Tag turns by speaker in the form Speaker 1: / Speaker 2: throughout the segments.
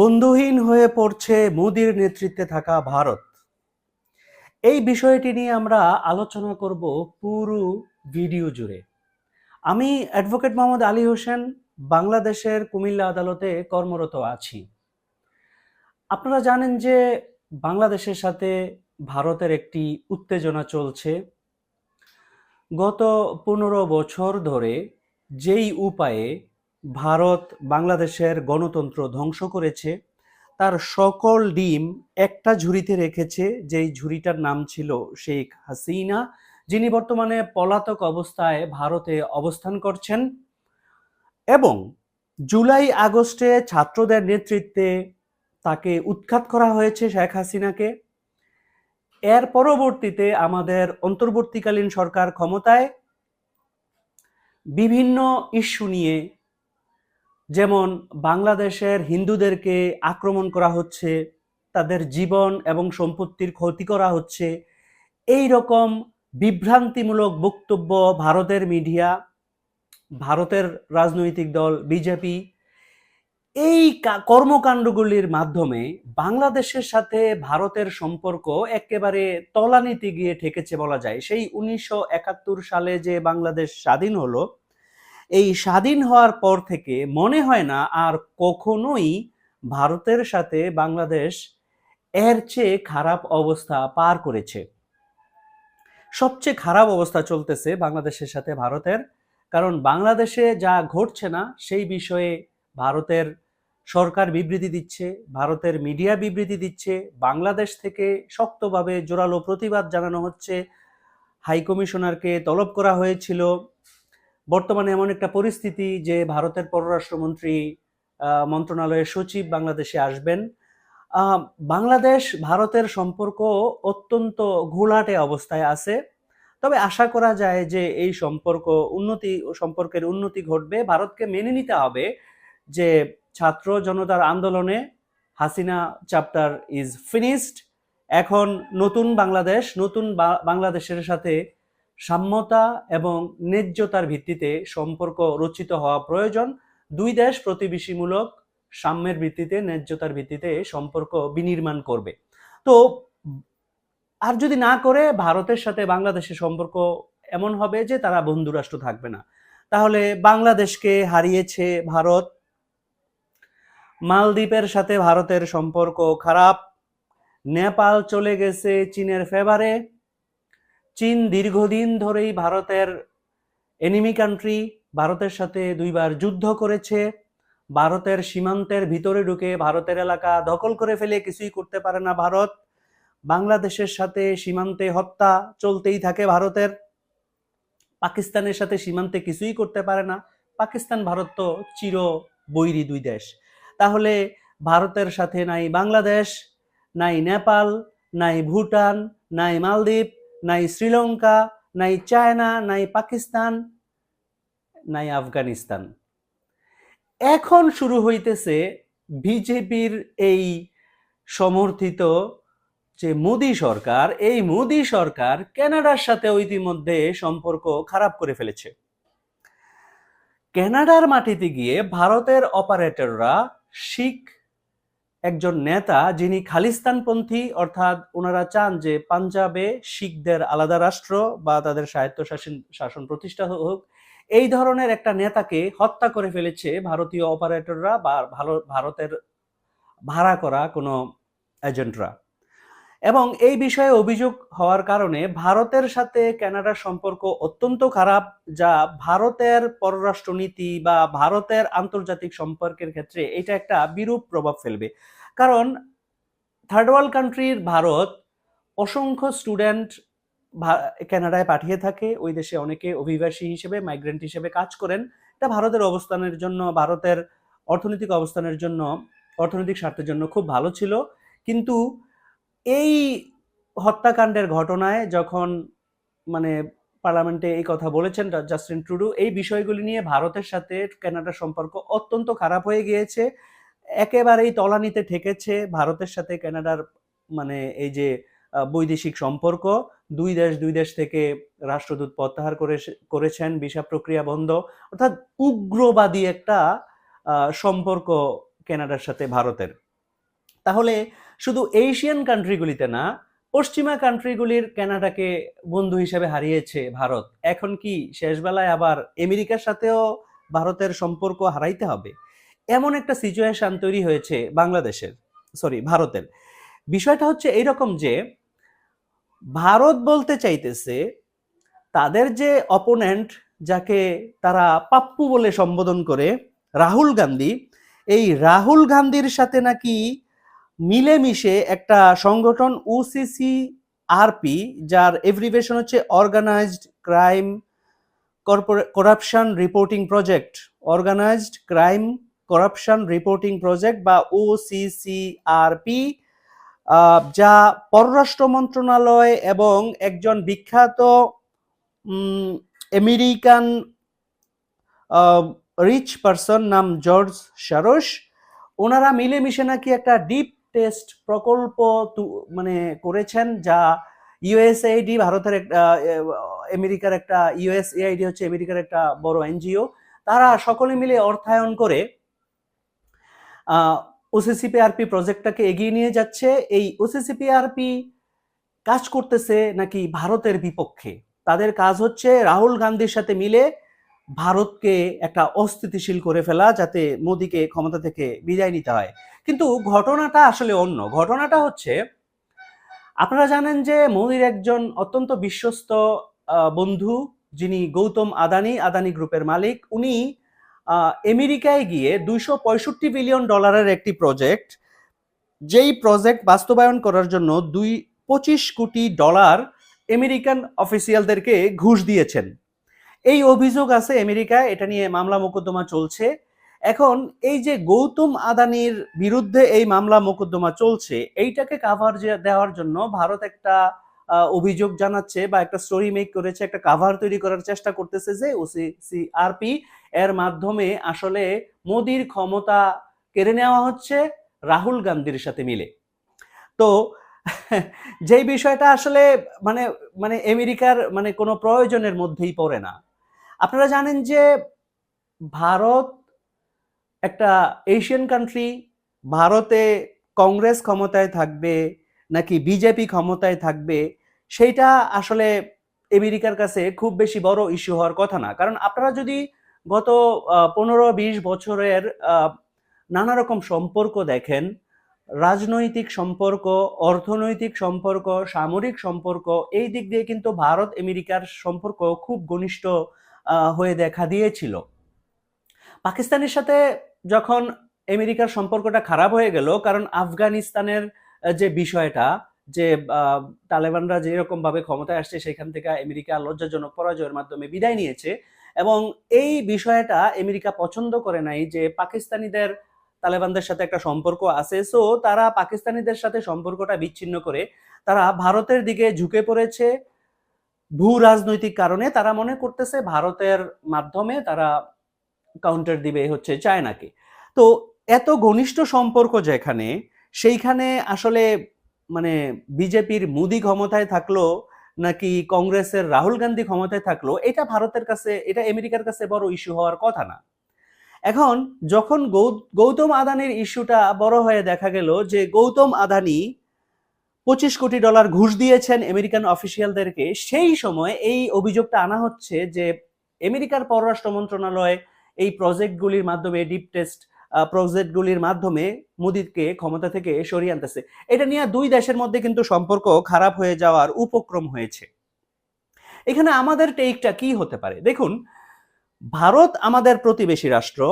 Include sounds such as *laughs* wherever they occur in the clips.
Speaker 1: বন্ধুহীন হয়ে পড়ছে মোদির নেতৃত্বে থাকা ভারত। এই বিষয়টি নিয়ে আমরা আলোচনা করব পুরো ভিডিও জুড়ে। আমি অ্যাডভোকেট মোহাম্মদ আলী হোসেন, বাংলাদেশের কুমিল্লা আদালতে কর্মরত আছি। আপনারা জানেন যে বাংলাদেশের সাথে ভারতের একটি উত্তেজনা চলছে। গত পনেরো বছর ধরে যেই উপায়ে ভারত বাংলাদেশের গণতন্ত্র ধ্বংস করেছে, তার সকল ডিম একটা ঝুড়িতে রেখেছে, যেই ঝুড়িটার নাম ছিল শেখ হাসিনা, যিনি বর্তমানে পলাতক অবস্থায় ভারতে অবস্থান করছেন এবং জুলাই আগস্টে ছাত্রদের নেতৃত্বে তাকে উৎখাত করা হয়েছে শেখ হাসিনাকে। এর পরবর্তীতে আমাদের অন্তর্বর্তীকালীন সরকার ক্ষমতায় বিভিন্ন ইস্যু নিয়ে যেমন বাংলাদেশের হিন্দুদেরকে আক্রমণ করা হচ্ছে, তাদের জীবন এবং সম্পত্তির ক্ষতি করা হচ্ছে, এই রকম বিভ্রান্তিমূলক বক্তব্য ভারতের মিডিয়া, ভারতের রাজনৈতিক দল বিজেপি, এই কর্মকাণ্ডগুলির মাধ্যমে বাংলাদেশের সাথে ভারতের সম্পর্ক একেবারে তলানিতে গিয়ে ঠেকেছে বলা যায়। সেই উনিশশো একাত্তর সালে যে বাংলাদেশ স্বাধীন হলো এই স্বাধীন হওয়ার পর থেকে মনে হয় না আর কখনোই ভারতের সাথে বাংলাদেশ এর চেয়ে খারাপ অবস্থা পার করেছে। সবচেয়ে খারাপ অবস্থা চলতেছে বাংলাদেশের সাথে ভারতের, কারণ বাংলাদেশে যা ঘটছে না সেই বিষয়ে ভারতের সরকার বিবৃতি দিচ্ছে, ভারতের মিডিয়া বিবৃতি দিচ্ছে, বাংলাদেশ থেকে শক্তভাবে জোরালো প্রতিবাদ জানানো হচ্ছে হাইকমিশনারকে তলব করা হয়েছিল। বর্তমানে এমন একটা পরিস্থিতি যে ভারতের পররাষ্ট্রমন্ত্রী মন্ত্রণালয়ের সচিব বাংলাদেশে আসবেন। বাংলাদেশ, ভারতের সম্পর্ক অত্যন্ত ঘোলাটে অবস্থায় আছে। তবে আশা করা যায় যে এই সম্পর্ক উন্নতি, সম্পর্কের উন্নতি ঘটবে। ভারতকে মেনে নিতে হবে যে ছাত্র জনতার আন্দোলনে হাসিনা চ্যাপ্টার ইজ ফিনিশড এখন নতুন বাংলাদেশ, নতুন বাংলাদেশের সাথে সাম্যতা এবং ন্যায্যতার ভিত্তিতে সম্পর্ক রচিত হওয়া প্রয়োজন। দুই দেশ প্রতিবেশীমূলক সাম্যের ভিত্তিতে, ন্যায্যতার ভিত্তিতে সম্পর্ক বিনির্মাণ করবে। তো, আর যদি না করে, ভারতের সাথে বাংলাদেশের সম্পর্ক এমন হবে যে তারা বন্ধু রাষ্ট্র থাকবে না। তাহলে বাংলাদেশকে হারিয়েছে ভারত। মালদ্বীপের সাথে ভারতের সম্পর্ক খারাপ। নেপাল চলে গেছে চীনের ফেভারে চীন দীর্ঘদিন ধরেই ভারতের এনিমি কান্ট্রি ভারতের সাথে দুইবার যুদ্ধ করেছে। ভারতের সীমান্তের ভিতরে ঢুকে ভারতের এলাকা দখল করে ফেলে কিছুই করতে পারে না ভারত। বাংলাদেশের সাথে সীমান্তে হত্যা চলতেই থাকে ভারতের। পাকিস্তানের সাথে সীমান্তে কিছুই করতে পারে না। পাকিস্তান, ভারত তো চির বৈরী দুই দেশ। তাহলে ভারতের সাথে নাই বাংলাদেশ, নাই নেপাল, নাই ভুটান, নাই মালদ্বীপ নাই শ্রীলঙ্কা, নাই চায়না, নাই পাকিস্তান, নাই আফগানিস্তান। এখন শুরু হইতেছে বিজেপির এই সমর্থিত যে মোদি সরকার, এই মোদি সরকার কানাডার সাথে ইতিমধ্যে সম্পর্ক খারাপ করে ফেলেছে। কানাডার মাটিতে গিয়ে ভারতের অপারেটররা শিখ একজন নেতা যিনি খালিস্তানপন্থী, অর্থাৎ ওনারা চান যে পাঞ্জাবে শিখদের আলাদা রাষ্ট্র বা তাদের স্বায়ত্তশাসন, শাসন প্রতিষ্ঠা হোক, এই ধরনের একটা নেতাকে হত্যা করে ফেলেছে ভারতীয় অপারেটররা বা ভালো, ভারতের ভাড়া করা কোনো এজেন্টরা। এবং এই বিষয়ে অভিযোগ হওয়ার কারণে ভারতের সাথে কানাডার সম্পর্ক অত্যন্ত খারাপ, যা ভারতের পররাষ্ট্রনীতি বা ভারতের আন্তর্জাতিক সম্পর্কের ক্ষেত্রে এটা একটা বিরূপ প্রভাব ফেলবে। কারণ থার্ড ওয়ার্ল্ড কান্ট্রির ভারত অসংখ্য স্টুডেন্ট কানাডায় পাঠিয়ে থাকে, ওই দেশে অনেকে অভিবাসী হিসেবে মাইগ্রেন্ট হিসেবে কাজ করেন। এটা ভারতের অবস্থানের জন্য, ভারতের অর্থনৈতিক অবস্থানের জন্য, অর্থনৈতিক স্বার্থের জন্য খুব ভালো ছিল। কিন্তু এই হত্যাকাণ্ডের ঘটনায় যখন মানে পার্লামেন্টে এই কথা বলেছেন জাস্টিন ট্রুডু, এই বিষয়গুলি নিয়ে ভারতের সাথে কানাডার সম্পর্ক অত্যন্ত খারাপ হয়ে গিয়েছে। একেবারেই তলানিতে ঠেকেছে ভারতের সাথে কানাডার মানে এই যে বৈদেশিক সম্পর্ক। দুই দেশ দুই দেশ থেকে রাষ্ট্রদূত প্রত্যাহার করে করেছেন, ভিসা প্রক্রিয়া বন্ধ। অর্থাৎ উগ্রবাদী একটা সম্পর্ক কানাডার সাথে ভারতের। তাহলে শুধু এশিয়ান কান্ট্রিগুলিতে না, পশ্চিমা কান্ট্রিগুলির কানাডাকে বন্ধু হিসেবে হারিয়েছে ভারত। এখন কি শেষবেলায় আবার আমেরিকার সাথেও ভারতের সম্পর্ক হারাইতে হবে? এমন একটা সিচুয়েশন তৈরি হয়েছে বাংলাদেশের সরি ভারতের। বিষয়টা হচ্ছে এইরকম যে, ভারত বলতে চাইতেছে, তাদের যে অপোনেন্ট যাকে তারা পাপ্পু বলে সম্বোধন করে, রাহুল গান্ধী, এই রাহুল গান্ধীর সাথে নাকি মিলেমিশে একটা সংগঠন ওসিসি আরপি যার এভরিভেশন হচ্ছে organised crime corruption reporting project organised crime corruption reporting project বা ওসিসিআরপি যা পররাষ্ট্র মন্ত্রণালয় এবং একজন বিখ্যাত আমেরিকান রিচ পারসন নাম জর্জ সারস ওনারা মিলেমিশে নাকি একটা ডিপ টেস্ট প্রকল্প মানে করেছেন যা ইউএসএআইডি ভারতের একটা আমেরিকার একটা ইউএসএআইডি হচ্ছে আমেরিকার একটা বড় এনজিও। তারা সকলে মিলে অর্থায়ন করে ওসিসিপিআরপি প্রজেক্টটাকে এগিয়ে নিয়ে যাচ্ছে। এই ওসিসিপিআরপি কাজ করতেছে নাকি ভারতের বিপক্ষে? তাদের কাজ হচ্ছে রাহুল গান্ধীর সাথে মিলে ভারতকে একটা অস্থিতিশীল করে ফেলা যাতে মোদীকে ক্ষমতা থেকে বিদায় নিতে হয়। কিন্তু ঘটনাটা আসলে অন্য। ঘটনাটা হচ্ছে, আপনারা জানেন যে মোদীর একজন অত্যন্ত বিশ্বস্ত বন্ধু যিনি গৌতম আদানি আদানি গ্রুপের মালিক, উনি আমেরিকায় গিয়ে দুইশো পঁয়ষট্টি বিলিয়ন ডলারের একটি প্রজেক্ট, যেই প্রজেক্ট বাস্তবায়ন করার জন্য দুই পঁচিশ কোটি ডলার আমেরিকান অফিসিয়ালদেরকে ঘুষ দিয়েছেন। এই অভিযোগ আছে আমেরিকায়, এটা নিয়ে মামলা মোকদ্দমা চলছে। এখন এই যে গৌতম আদানির বিরুদ্ধে এই মামলা মোকদ্দমা চলছে, এইটাকে কাভার দেওয়ার জন্য ভারত একটা অভিযোগ জানাচ্ছে বা একটা স্টোরি মেক করেছে, একটা কাভার তৈরি করার চেষ্টা করতেছে যে ওসিসিআরপি এর মাধ্যমে আসলে মোদির ক্ষমতা কেড়ে নেওয়া হচ্ছে রাহুল গান্ধীর সাথে মিলে। তো *laughs* যেই বিষয়টা আসলে মানে মানে আমেরিকার মানে কোনো প্রয়োজনের মধ্যেই পড়ে না। আপনারা জানেন যে ভারত একটা এশিয়ান কান্ট্রি ভারতে কংগ্রেস ক্ষমতায় থাকবে, নাকি বিজেপি ক্ষমতায় থাকবে, সেইটা আসলে আমেরিকার কাছে খুব বেশি বড় ইস্যু হওয়ার কথা না। কারণ আপনারা যদি গত পনেরো বিশ বছরের নানা রকম সম্পর্ক দেখেন, রাজনৈতিক সম্পর্ক, অর্থনৈতিক সম্পর্ক, সামরিক সম্পর্ক, এই দিক দিয়ে কিন্তু ভারত, আমেরিকার সম্পর্ক খুব ঘনিষ্ঠ হয়ে দেখা দিয়েছিল। পাকিস্তানের সাথে যখন আমেরিকার সম্পর্কটা খারাপ হয়ে গেল, কারণ আফগানিস্তানের যে বিষয়টা, যে তালেবানরা যেরকম ভাবে ক্ষমতায় আসছে, সেখান থেকে আমেরিকা লজ্জাজনক পরাজয়ের মাধ্যমে বিদায় নিয়েছে এবং এই বিষয়টা আমেরিকা পছন্দ করে নাই যে পাকিস্তানিদের, তালেবানদের সাথে একটা সম্পর্ক আছে। সো তারা পাকিস্তানিদের সাথে সম্পর্কটা বিচ্ছিন্ন করে, তারা ভারতের দিকে ঝুঁকে পড়েছে ভূ রাজনৈতিক কারণে তারা মনে করতেছে ভারতের মাধ্যমে তারা কাউন্টার দিবে হচ্ছে চায়নাকে। তো এত ঘনিষ্ঠ সম্পর্ক যেখানে, সেইখানে আসলে মানে বিজেপির মোদি ক্ষমতায় থাকল নাকি কংগ্রেসের রাহুল গান্ধী ক্ষমতায় থাকল, এটা ভারতের কাছে, এটা আমেরিকার কাছে বড় ইস্যু হওয়ার কথা না। এখন যখন গৌতম আদানির ইস্যুটা বড় হয়ে দেখা গেল যে গৌতম আদানি পঁচিশ কোটি ডলার ঘুষ দিয়েছেন আমেরিকান অফিসিয়ালদেরকে। সেই সময় এই অভিযোগটা আনা হচ্ছে যে আমেরিকার পররাষ্ট্র মন্ত্রণালয় এই প্রজেক্টগুলির মাধ্যমে, ডিপ টেস্ট প্রজেক্টগুলির মাধ্যমে মোদীকে ক্ষমতা থেকে সরিয়ে আনতেছে। এটা নিয়ে দুই দেশের মধ্যে কিন্তু সম্পর্ক খারাপ হয়ে যাওয়ার উপক্রম হয়েছে। এখানে আমাদের টেকটা কি হতে পারে? দেখুন, ভারত আমাদের প্রতিবেশী রাষ্ট্র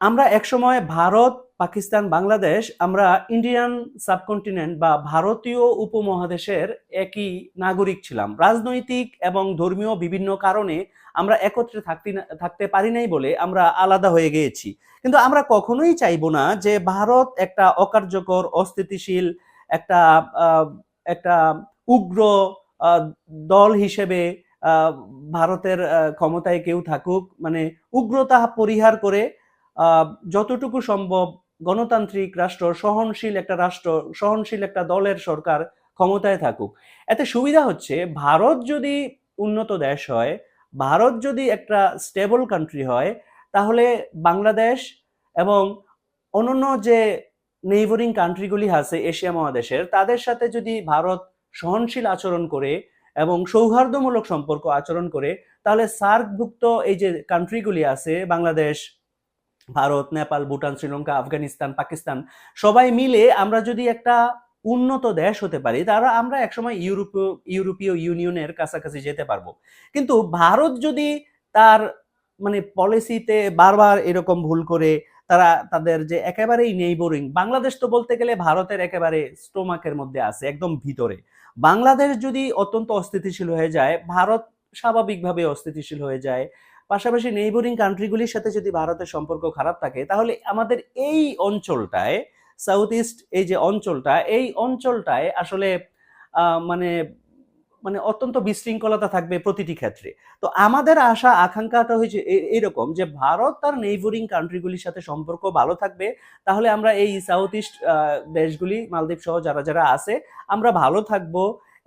Speaker 1: আমরা একসময় ভারত, পাকিস্তান, বাংলাদেশ, আমরা ইন্ডিয়ান সাবকন্টিনেন্ট বা ভারতীয় উপমহাদেশের একই নাগরিক ছিলাম। রাজনৈতিক এবং ধর্মীয় বিভিন্ন কারণে আমরা একত্রে থাকতে থাকতে পারি নাই বলে আমরা আলাদা হয়ে গিয়েছি। কিন্তু আমরা কখনোই চাইব না যে ভারত একটা অকার্যকর, অস্থিতিশীল একটা একটা উগ্র দল হিসেবে ভারতের ক্ষমতায় কেউ থাকুক। মানে উগ্রতা পরিহার করে যতটুকু সম্ভব গণতান্ত্রিক রাষ্ট্র, সহনশীল একটা রাষ্ট্র, সহনশীল একটা দলের সরকার ক্ষমতায় থাকুক। এতে সুবিধা হচ্ছে ভারত যদি উন্নত দেশ হয়, ভারত যদি একটা স্টেবল কান্ট্রি হয়, তাহলে বাংলাদেশ এবং অন্যান্য যে নেইবরিং কান্ট্রিগুলি আছে, এশিয়া মহাদেশের, তাদের সাথে যদি ভারত সহনশীল আচরণ করে এবং সৌহার্দ্যমূলক সম্পর্ক আচরণ করে, তাহলে সার্কভুক্ত এই যে কান্ট্রিগুলি আছে, বাংলাদেশ ভারত, নেপাল, ভুটান, শ্রীলঙ্কা, আফগানিস্তান, পাকিস্তান, সবাই মিলে আমরা যদি একটা উন্নত দেশ হতে পারি তারা আমরা একসময় ইউরোপীয় ইউরোপীয় ইউনিয়নের কাছাকাছি যেতে পারব। কিন্তু ভারত যদি তার মানে পলিসিতে বারবার এরকম ভুল করে, তারা, তাদের যে একেবারেই নেইবরিং বাংলাদেশ তো বলতে গেলে ভারতের একেবারে স্টোমাকের মধ্যে আছে, একদম ভিতরে। বাংলাদেশ যদি অত্যন্ত অস্থিতিশীল হয়ে যায়, ভারত স্বাভাবিকভাবে অস্থিতিশীল হয়ে যায় পাশাপাশি নেইবরিং কান্ট্রিগুলির সাথে যদি ভারতের সম্পর্ক খারাপ থাকে, তাহলে আমাদের এই অঞ্চলটায় সাউথ ইস্ট এই যে অঞ্চলটা, এই অঞ্চলটায় আসলে মানে মানে অত্যন্ত বিশৃঙ্খলতা থাকবে প্রতিটি ক্ষেত্রে। তো আমাদের আশা, আকাঙ্ক্ষাটা হয়েছে এরকম যে ভারত তার নেইবরিং কান্ট্রিগুলির সাথে সম্পর্ক ভালো থাকবে, তাহলে আমরা এই সাউথ ইস্ট দেশগুলি মালদ্বীপ সহ যারা যারা আছে, আমরা ভালো থাকব।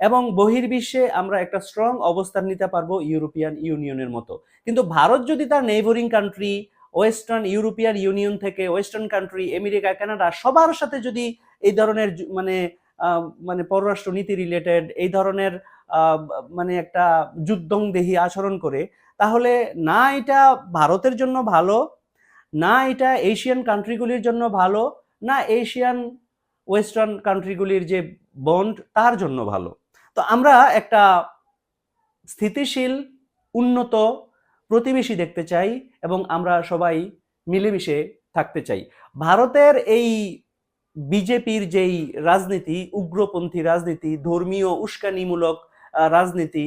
Speaker 1: এবং বহির্বিশ্বে আমরা একটা স্ট্রং অবস্থান নিতে পারব ইউরোপিয়ান ইউনিয়নের মতো। কিন্তু ভারত যদি তার neighbouring country western European union থেকে ওয়েস্টার্ন কান্ট্রি আমেরিকা কানাডা সবার সাথে যদি এই ধরনের মানে মানে পররাষ্ট্র নীতি রিলেটেড এই ধরনের মানে একটা যুদ্ধংদেহী আচরণ করে, তাহলে না এটা ভারতের জন্য ভালো, না এটা এশিয়ান কান্ট্রিগুলির জন্য ভালো, না এশিয়ান ওয়েস্টার্ন কান্ট্রিগুলির যে বন্ড তার জন্য ভালো। তো আমরা একটা স্থিতিশীল, উন্নত প্রতিবেশী দেখতে চাই এবং আমরা সবাই মিলেমিশে থাকতে চাই। ভারতের এই বিজেপির যেই রাজনীতি, উগ্রপন্থী রাজনীতি, ধর্মীয় উস্কানিমূলক রাজনীতি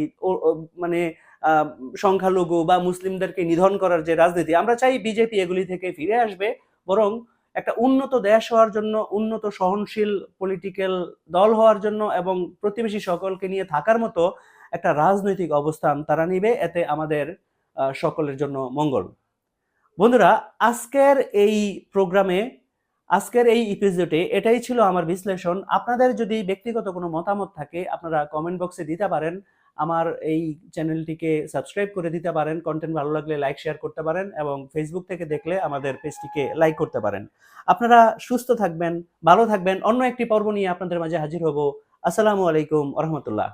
Speaker 1: মানে সংখ্যালঘু বা মুসলিমদেরকে নিধন করার যে রাজনীতি, আমরা চাই বিজেপি এগুলি থেকে ফিরে আসবে, বরং একটা উন্নত দেশ হওয়ার জন্য, উন্নত সহনশীল পলিটিক্যাল দল হওয়ার জন্য এবং প্রতিবেশী সকলকে নিয়ে থাকার মতো একটা রাজনৈতিক অবস্থান তারা নিবে, এতে আমাদের সকলের জন্য মঙ্গল। বন্ধুরা, আজকের এই প্রোগ্রামে, আজকের এই এপিসোডে এটাই ছিল আমার বিশ্লেষণ। আপনাদের যদি ব্যক্তিগত কোনো মতামত থাকে, আপনারা কমেন্ট বক্সে দিতে পারেন। আমার এই চ্যানেলটিকে সাবস্ক্রাইব করে দিতে পারেন কন্টেন্ট ভালো লাগলে লাইক শেয়ার করতে পারেন এবং ফেসবুক থেকে দেখলে আমাদের পেজটিকে লাইক করতে পারেন। আপনারা সুস্থ থাকবেন, ভালো থাকবেন। অন্য একটি পর্ব নিয়ে আপনাদের মাঝে হাজির হব। আসসালামু আলাইকুম রহমতুল্লাহ।